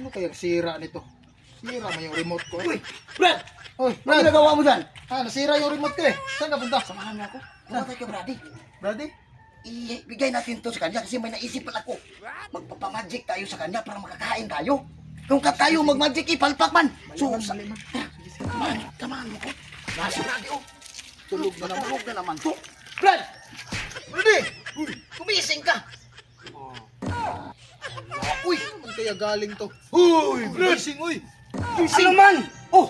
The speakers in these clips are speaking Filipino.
Ano kaya sira nito? Sira mo yung remote ko. Uy. Brad! Oy, Ano Brad! ginagawa mo dyan? Ah, nasira yung remote ko eh. Saan ka punta? Samahan mo ako. Pumatay ka, Brady. Brady? Ibigay natin to sa kanya kasi may naisip pa ako. Magpapamagic tayo sa kanya para makakain tayo. Kung ka tayo magmagic, ipalpak man. So, sa... Tamahan, tamahan mo ko. Nasa radio. Tulog na naman. Tulog na naman to. Brad! Kaya galing to? Uy! Gising, uy! Ano man? Oh!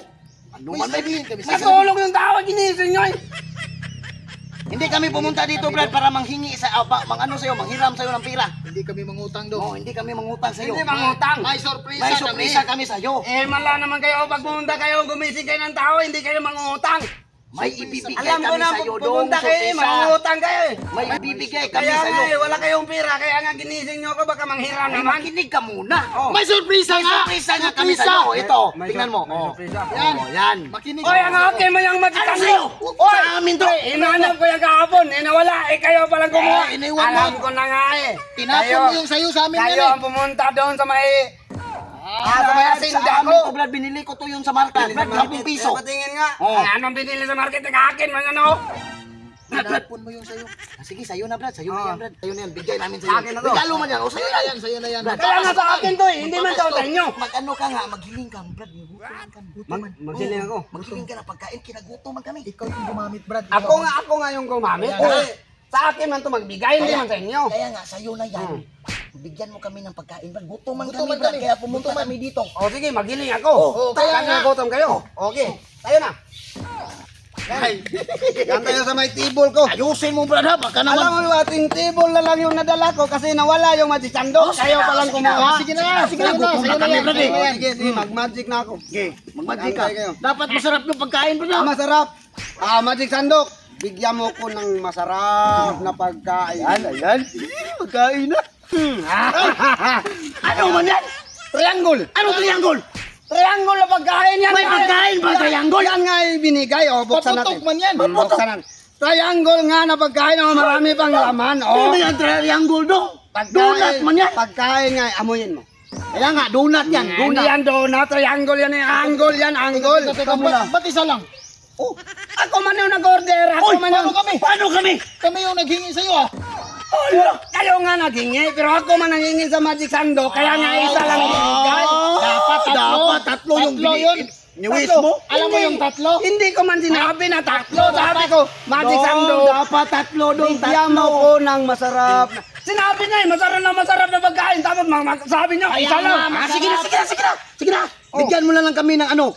Ano man? sabihin kami. Natulog yung tao, ginising nyo eh. Hindi kami pumunta dito, Brad, para manghingi sa, uh, mang ano sa'yo, manghiram sa'yo ng pira. Hindi kami mangutang Oo, do. hindi kami mangutang sa'yo. Hindi mangutang. May sorpresa May kami. surpresa kami sa'yo. Eh, mala naman kayo, pag pumunta kayo, gumising kayo ng tao, hindi kayo mangungutang. May ibibigay Alam ko kami na, sa'yo pag doon, pumunta kayo, eh, surpresa. mangungutang kayo eh. May ibibigay kami Kaya nga sa'yo. eh, wala kayong pira, kaya nga ginising nyo ko, baka manghiram naman. makinig ka muna. Oh. May sorpresa May nga! surpresa nga kami Surpresa! sa'yo. Ito, May tingnan sur- mo. may Oh. surpresa. Yan. Oh, yan. Makinig. Oy, ang akin mo yung Ano matikan sa'yo? Oy, Sa amin to. Inaanap ko yung kahapon, eh nawala, eh kayo palang kumuha. Eh, iniwan mo. Alam ko na nga eh. Tinapon Kayo- mo yung sayo sa amin Kayo yan ang eh. pumunta doon sa may... Ah, sa tinda sa amin ko. Brad, binili ko to yung sa market. Brad, 10 piso. Eh, patingin nga. Oh. Ang anong binili sa market, ang akin, mga ano. Tinapon mo yung sayo. Ah, Sige, sa'yo na, Brad. Sa'yo na Oh. yan, Brad. Sa'yo na yan. Bigay namin Sa sa'yo. akin na to. Regalo man yan. O, sa'yo na yan. Sayo na yan. Brad, Kaya nga sa akin to eh, hindi man sa sa inyo. Mag-ano ka nga, maghiling ka, Brad. Gutom ka. Mag, magsiling ako. Maghiling ka na pagkain, kinagutoman kami. Ikaw yung gumamit, Brad. Ako nga, ako nga yung gumamit. Eh, sa akin man to magbigay, hindi man sa inyo. Kaya nga, sa'yo na yan. Bigyan mo kami ng pagkain, Brad. Gutoman kami, Gutoman Brad. kami. Kaya pumunta kami dito. O sige, magiling ako. Oh, kaya Kaya nga. gutom kayo. Okay, tayo na. Ay, yan tayo sa may table ko. Ayusin mo, Brad, ha? Baka naman. Alam mo, ating table na lang yung nadala ko kasi nawala yung matisando. Kayo palang sige na. kumuha. Sige na, sige na, sayo na yan. Sige, na sige, sige, mag-magic na ako. Okay, mag-magic ka. Kayo. Dapat masarap yung pagkain, Brad. Ah, masarap. Ah, magic sandok. Bigyan mo ko ng masarap na pagkain. Ayan, ayan. Pagkain na. Ano man yan? Triangle. Ano triangle? Triangle na pagkain yan. May pagkain ba triangle? Yan nga ibinigay. O, buksan natin. Paputok man yan. Hmm, Buksan natin. Triangle nga na pagkain. O, marami pang laman. O, Ano yan triangle do? Donut man yan. Pagkain nga, amuyin mo. Kaya nga, donut yan. Hindi Donut. yan donut, triangle yan eh. Angle yan, angle. Ba't isa lang? Oh, Ako man yung nag-order. Ako Oy, man yung... paano kami? paano kami? Kami yung naghingi sa'yo ah. Hala, kayo nga naghingi, pero ako man nanghingi sa Magic Sando, kaya nga isa lang ibigay. Dapat tatlo. Dapat tatlo yung Tatlo. Niwis Tatlo. mo? Alam mo Hindi. yung tatlo? Hindi ko man sinabi na tatlo. Sabi ko, Magic Dong, Sando, Dapat tatlo dong. bigyan mo Tatlo. ko ng masarap. na- Sinabi na eh, masarap na masarap na pagkain. Tapos mag- sabi niyo, isa lang. Ah, sige na, sige na, sige na. Sige na. Bigyan mo na lang kami ng ano.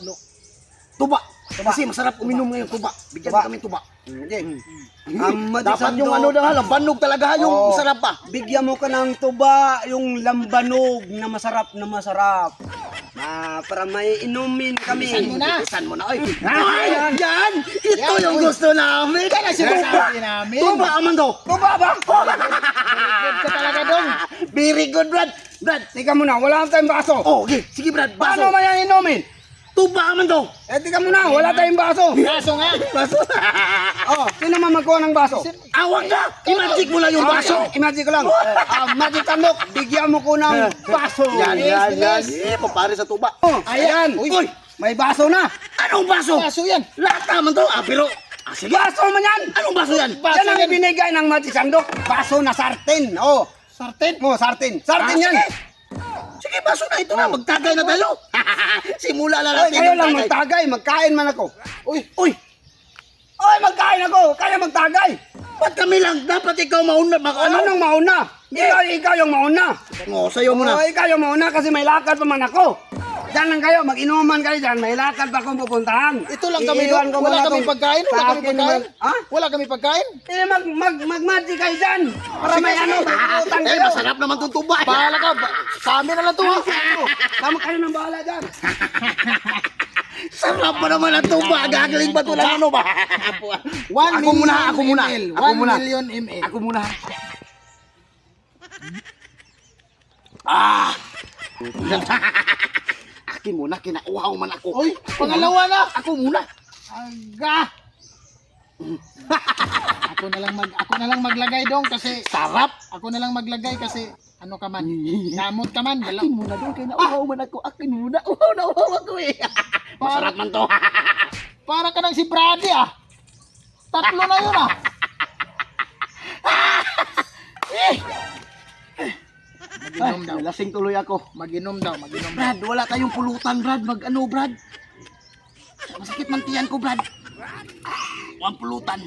Tuba. Kasi masarap uminom ngayon tuba. Bigyan Tuba. kami tuba. Hindi. Ang Magic Dapat Sando, yung ano dahil, banog talaga yung Oo. sarap pa. Bigyan mo ka ng tuba, yung lambanog na masarap na masarap. Na para may inumin kami. Bilisan mo na. Bilisan mo na. Ay, yan, yan. Ito Yan, yung gusto namin. Kaya sinasabi namin. Tuba, Amando. Tuba ba? Good ka talaga dong. Very good, Brad. Brad. Tika muna, wala tayong baso. Oh, okay. Sige, Brad. Paano Baso. man yan inumin? Tuba, Amando. Eh, tika muna, wala tayong baso. Kaso nga. Baso. Oh, sino man magkuha ng baso? Awag na. I-magic mo lang yung baso. Okay, imagine ko lang. Ah, magic tandok, bigyan mo ko ng baso. Yan, yan, yan. Eh, papare sa tuba. Oh, ayan. Uy. May baso na. Anong baso? Kaso yan. Lahat naman to. Ah, pero... Ah, sige. Baso man yan. Anong baso yan? Baso yan ang yan. ibinigay ng magic sandok. Baso na sartin. Oh, Sarten. mo, sartin. Sartin Ah, yan. sige. Sige, baso na ito na. Magtagay na tayo. Simula na natin. kayo yung lang tagay. magtagay, magkain man ako. Uy, uy. Oy, magkain ako, kaya magtagay. Ba't kami lang? Dapat ikaw mauna. Baka Ano ano? nang mauna? Ikaw, ikaw yung mauna. Oh, sa'yo muna. Oh, ikaw yung mauna kasi may lakad pa man ako. Diyan lang kayo, mag-inuman kayo dyan, may lakad pa akong pupuntahan. Ito lang kami Iiwan ko Wala muna kami tong- pagkain. Wala sa kami akin pagkain. naman. Ha? Wala kami pagkain. Eh, mag, mag, mag-magic kayo dyan. Para may ano, utang Eh, kayo. masarap naman itong tuba. Bahala ka. Ba- Sa amin na lang to. ha? Tama kayo ng bahala dyan. Sarap pa naman ang tuba. Gagaling ba ito lang ano ba? One Ako muna, million ako muna. ml. Ako One muna. million ml. Ako muna. Ah! Akin muna, kinauhaw man ako. Uy, pangalawa na. Ako muna. Aga. ako na lang mag ako na lang maglagay dong kasi Sarap. ako na lang maglagay kasi Ano ka man? Damot ka man. Dala. Akin muna doon, kaya nauhaw man ako. Akin muna. Uhaw na uhaw ako eh. Masarap man to. Para ka nang si Brady ah. Tatlo na yun ah. Maginom daw. Ay, lasing tuloy ako. Maginom daw. Maginom daw. Brad, wala tayong pulutan, Brad. Mag ano, Brad? Masakit man tiyan ko, Brad. Walang pulutan.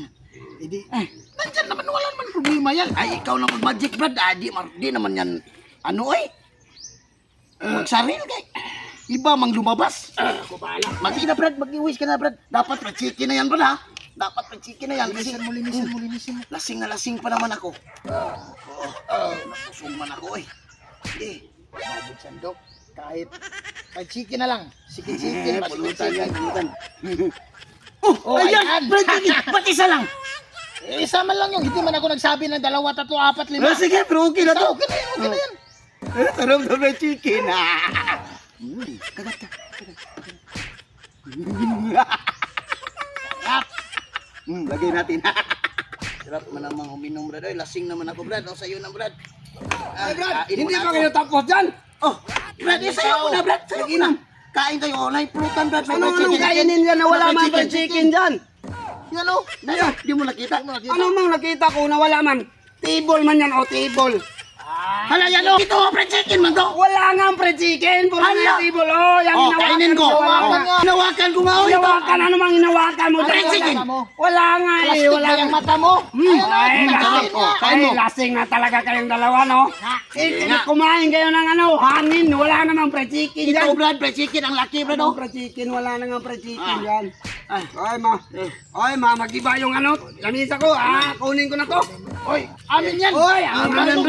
Hindi. Eh, Nandyan naman. Wala naman problema yan. ay, ikaw na mag-magic, Brad. Ah, di, mar- di naman yan, ano eh. Magsaril kay. Iba mang lumabas. Ako bahala. Mati na, Brad. Mag-iwis ka na, Brad. Dapat red chicken na yan, Brad, ha? Dapat red chicken na yan. Kasi Linisin mo, linisin mo, linisin mo. lasing na lasing pa naman ako. Oo. Oh, napusong man ako, eh. Eh. Mabig sandok. Kahit chicken na lang. Chicken. Eh, pulutan yan, chicken. pulutan. Oh, ayan. ayan, Brad. Ba't isa lang? Eh, isa man lang yung. Hindi man ako nagsabi ng dalawa, tatlo, apat, lima. Ah, sige, pero okay na to. okay na yan, okay na yan. Eh, sarap na red chicken. Ah. Mm, kagat ka. Sarap. Mm, lagay natin. Sarap man namang uminom, Brad. Ay, lasing naman ako, Brad. O, sa'yo na, Brad. Ay, Brad, Hindi pa kayo tapos dyan. Oh, Brad, eh, sa'yo ko na, Brad. Sa'yo ko na. Kain tayo. Oh, may pulutan, Brad. Ano nang kainin yan na wala man fried chicken dyan? Yan, oh. Ayan, di mo nakita. Ano mang nakita ko na wala man? Table man yan o table. Hala, yan, oh. Ito, oh, fried chicken man to. Wala nga ang fried chicken. Puro na table. Oh, yan Oh, hinawakan kainin ko. Wala Oh, nga. Hinawakan ko nga, oh. Ito. Hinawakan. Ano mang hinawakan mo? Fried chicken. Wala nga eh. Plastic Wala nga. mata mo. Hmm, na, ay, lasing, ay, lasing na talaga kayong dalawa, no? Eh, kumain kayo ng ano, hangin. Wala namang fried chicken Ito. Brad, fried chicken. Ang laki, Brad, Ano oh. fried chicken? Wala na nga fried chicken Ah. dyan. Ay, Ay, ma. Ay, ma, mag-iba yung ano. Lamisa ko. Ah, kunin ko na to. Oy, amin yan. Oy, Brad, ano,